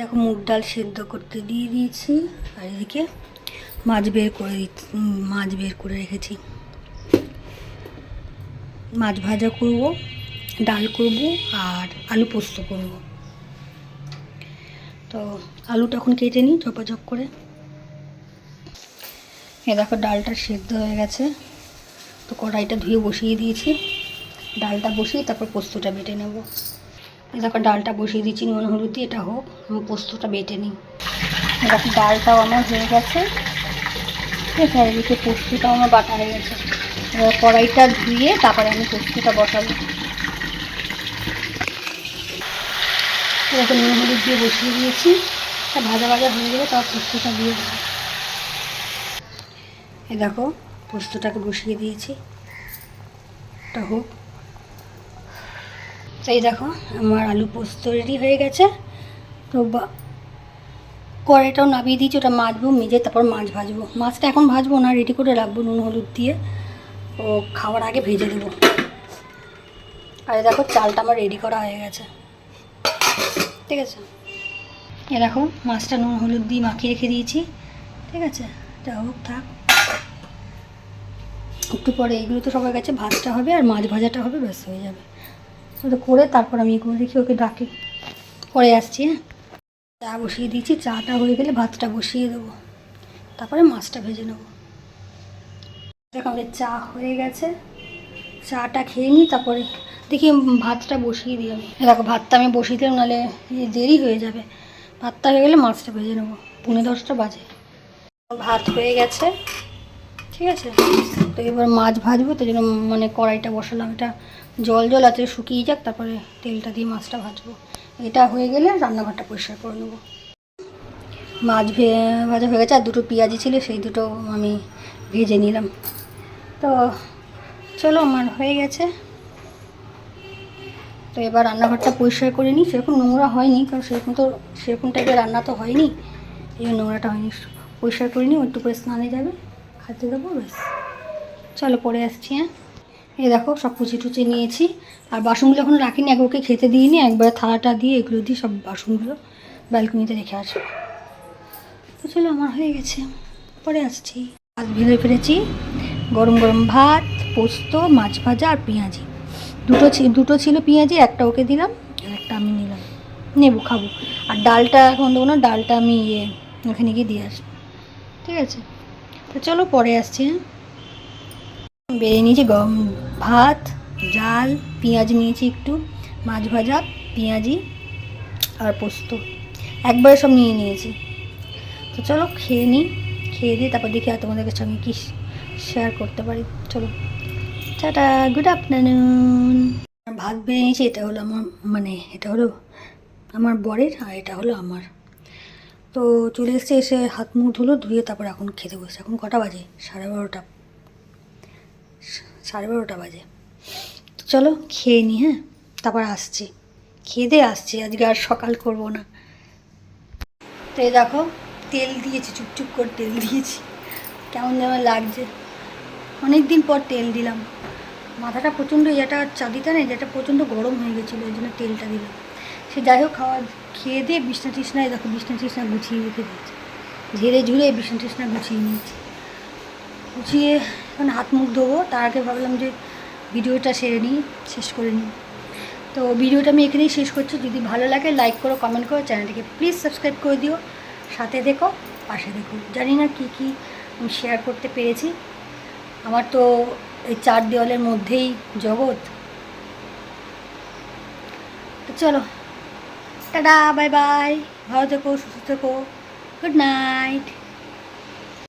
দেখো মুগ ডাল সেদ্ধ করতে দিয়ে দিয়েছি, আর এদিকে মাছ বের করে মাছ বের করে রেখেছি। মাছ ভাজা করব, ডাল করব, আর আলু পোস্ত করব। তো আলুটা এখন কেটে নিই চপাচপ করে। এ দেখো ডালটা সেদ্ধ হয়ে গেছে। তো কড়াইটা ধুয়ে বসিয়ে দিয়েছি। ডালটা বসিয়ে তারপর পোস্তটা বেটে নেব। দেখো ডালটা বসিয়ে দিচ্ছি নুন, হলুদ দিয়ে, এটা হোক, আমি পোস্তটা বেটে নিই। দেখো ডালটাও আমার হয়ে গেছে। ঠিক আছে এদিকে পোস্তটাও আমার বাটা হয়ে গেছে। এবার কড়াইটা ধুয়ে তারপরে আমি পোস্তটা বসাবো। দেখো নুন, হলুদ দিয়ে বসিয়ে দিয়েছি। তা ভাজা ভাজা হয়ে গেলে তারপর পোস্তটা দিয়ে দেবো। এই দেখো পোস্তটাকে বসিয়ে দিয়েছি। এটা হোক। তো এই দেখো, আমার আলু পোস্ত রেডি হয়ে গেছে। তো কড়াইটাও নামিয়ে দিয়েছি, ওটা মাজবো, মেজে তারপর মাছ ভাজবো। মাছটা এখন ভাজবো না রেডি করে রাখব নুন, হলুদ দিয়ে। ও, খাওয়ার আগে ভেজে দেবো। আর দেখো, চালটা আমার রেডি করা হয়ে গেছে। ঠিক আছে? এ দেখো, মাছটা নুন, হলুদ দিয়ে মাখিয়ে রেখে দিয়েছি। ঠিক আছে? যা হোক, থাক। একটু পরে এইগুলো তো সবার কাছে ভাতটা হবে, আর মাছ ভাজাটা হবে, ব্যাস, হয়ে যাবে। ওটা করে তারপর আমি এগুলো দেখি ওকে ডাকি। পরে আসছি হ্যাঁ? চা বসিয়ে দিয়েছি, চাটা হয়ে গেলে ভাতটা বসিয়ে দেবো। তারপরে মাছটা ভেজে নেব। দেখো আমাদের চা হয়ে গেছে। চাটা খেয়ে নিই, তারপরে দেখি ভাতটা বসিয়ে দিই আমি। দেখো, ভাতটা আমি বসিয়ে দিলাম, নাহলে দেরি হয়ে যাবে। ভাতটা হয়ে গেলে মাছটা ভেজে নেব। পুনে দশটা বাজে। ভাত হয়ে গেছে। ঠিক আছে? তো এবার মাছ ভাজবো তো জন্য মানে কড়াইটা বসালাম। এটা জল জল আছে, শুকিয়ে যাক, তারপরে তেলটা দিয়ে মাছটা ভাজবো। এটা হয়ে গেলে রান্নাঘরটা পরিষ্কার করে নেব। মাছ ভাজা হয়ে গেছে, আর দুটো পেঁয়াজি ছিল, সেই দুটো আমি ভেজে নিলাম। তো চলো, আমার হয়ে গেছে। তো এবার রান্নাঘরটা পরিষ্কার করে নিই। সেরকম নোংরা হয়নি, কারণ সেরকম তো, সেরকম টাইপের রান্না তো হয়নি। এই নোংরাটা হয়নি। পরিষ্কার করে নিই, একটু করে স্নানে যাবে। খাতে দেবো, ব্যাস। চলো পরে আসছি হ্যাঁ? এই দেখো, সব কুচি টুচি নিয়েছি। আর বাসনগুলো এখন রাখিনি এক ওকে খেতে দিইনি। একবার থালাটা দিয়ে এগুলো দিয়ে সব বাসনগুলো ব্যালকনিতে রেখে আসব। তো চলো, আমার হয়ে গেছে। পরে আসছি। ভাত ভেজে ফেলেছি গরম গরম ভাত, পোস্ত, মাছ ভাজা আর পেঁয়াজি। দুটো দুটো ছিল পেঁয়াজি, একটা ওকে দিলাম আর একটা আমি নিলাম। নেব, খাব। আর ডালটা এখন দেবো না, ডালটা আমি ইয়ে ওখানে গিয়ে দিয়ে আসব। ঠিক আছে? চলো পরে আসছি হ্যাঁ? বেড়ে নিয়েছি গম, ভাত, ডাল, পেঁয়াজ নিয়েছি একটু, মাছ ভাজা, পেঁয়াজি আর পোস্ত। একবারে সব নিয়ে নিয়েছি। তো চলো খেয়ে নিই, খেয়ে দিয়ে তারপর দেখি আর তোমাদের সঙ্গে কী শেয়ার করতে পারি। চলো। টাটা গুড আফটারনুন ভাত বেড়ে নিয়েছি, এটা হলো আমার মানে এটা হলো আমার বরের আর এটা হলো আমার। তো চলে এসছে, এসে হাত মুখ ধুলো, ধুয়ে তারপর এখন খেতে বসে এখন কটা বাজে? সাড়ে বারোটা। সাড়ে বারোটা বাজে। তো চলো খেয়ে নিই হ্যাঁ? তারপর আসছি। খেয়ে দিয়ে আসছি, আজকে আর সকাল করব না। তো এই দেখো, তেল দিয়েছি চুপচুপ করে তেল দিয়েছি। কেমন যেন লাগছে। অনেক দিন পর তেল দিলাম। মাথাটা প্রচণ্ড যেটা চাঁদিটা নেই যেটা প্রচণ্ড গরম হয়ে গেছিল ওই জন্য তেলটা দিলাম। সে যাই হোক, খাওয়া খেয়ে দিয়ে বিছনা টিছনায় দেখো, বিছনা টিছনা গুছিয়ে রেখে দিয়েছে। ঝেড়ে ঝুড়ে বিছনা টিছনা গুছিয়ে নিয়েছি। গুছিয়ে এখন হাত মুখ ধোবো। তার আগে ভাবলাম যে ভিডিওটা সেরে নিই, শেষ করে নিই। তো ভিডিওটা আমি এখানেই শেষ করছি। যদি ভালো লাগে লাইক করো কমেন্ট করো, চ্যানেলটিকে প্লিজ সাবস্ক্রাইব করে দিও। সাথে দেখো, পাশে দেখো। জানি না কী কী আমি শেয়ার করতে পেরেছি। আমার তো এই চার দেওয়ালের মধ্যেই জগৎ। চলো। টাটা বাই বাই ভালো থেকো সুস্থ থেকো গুড নাইট